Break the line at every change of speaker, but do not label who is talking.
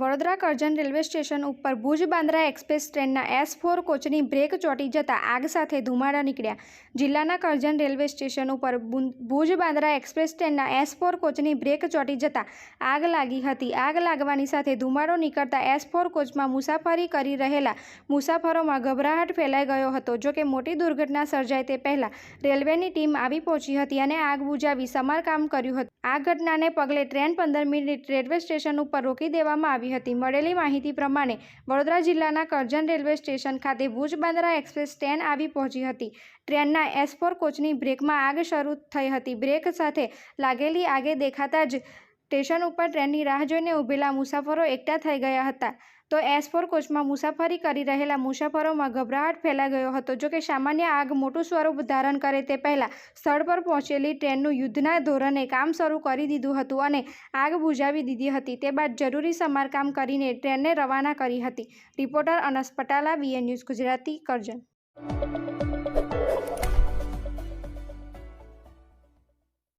Vadodara Karjan railway station ઉપર Bhuj Bandra express ટ્રેનના S four કોચની બ્રેક ચોટી જતાં આગ સાથે ધુમાડા નીકળ્યા. જિલ્લાના કરજણ રેલવે સ્ટેશન ઉપર ભુજ બાંદ્રા એક્સપ્રેસ ટ્રેનના એસ ફોર કોચની બ્રેક ચોટી જતાં આગ લાગી હતી. આગ લાગવાની સાથે ધુમાડો નીકળતા એસ ફોર કોચમાં મુસાફરી કરી રહેલા મુસાફરોમાં ગભરાહટ ફેલાઈ ગયો હતો. જો કે મોટી દુર્ઘટના સર્જાય તે પહેલાં રેલવેની ટીમ આવી પહોંચી હતી અને આગ બુજાવી સમારકામ કર્યું હતું. આ ઘટનાને પગલે ટ્રેન પંદર મિનિટ રેલવે સ્ટેશન ઉપર રોકી દેવામાં આવી હતી. મળેલી માહિતી પ્રમાણે વડોદરા જિલ્લાના કરજણ રેલવે સ્ટેશન ખાતે ભુજ બાંદ્રા એક્સપ્રેસ ટ્રેન આવી પહોંચી હતી. ટ્રેનના એસ કોચની બ્રેકમાં આગ શરૂ થઈ હતી. બ્રેક સાથે લાગેલી આગે દેખાતા જ સ્ટેશન ઉપર ટ્રેનની રાહ જોઈને ઊભેલા મુસાફરો એકઠા થઈ ગયા હતા. તો એસ ફોર કોચમાં મુસાફરી કરી રહેલા મુસાફરોમાં ગભરાહટ ફેલાઈ ગયો હતો. જોકે સામાન્ય આગ મોટું સ્વરૂપ ધારણ કરે તે પહેલાં સ્થળ પર પહોંચેલી ટ્રેનનું યુદ્ધના ધોરણે કામ શરૂ કરી દીધું હતું અને આગ બુઝાવી દીધી હતી. તે બાદ જરૂરી સમારકામ કરીને ટ્રેનને રવાના કરી હતી. Reporter Anas Patala BN news Gujarati Karjan.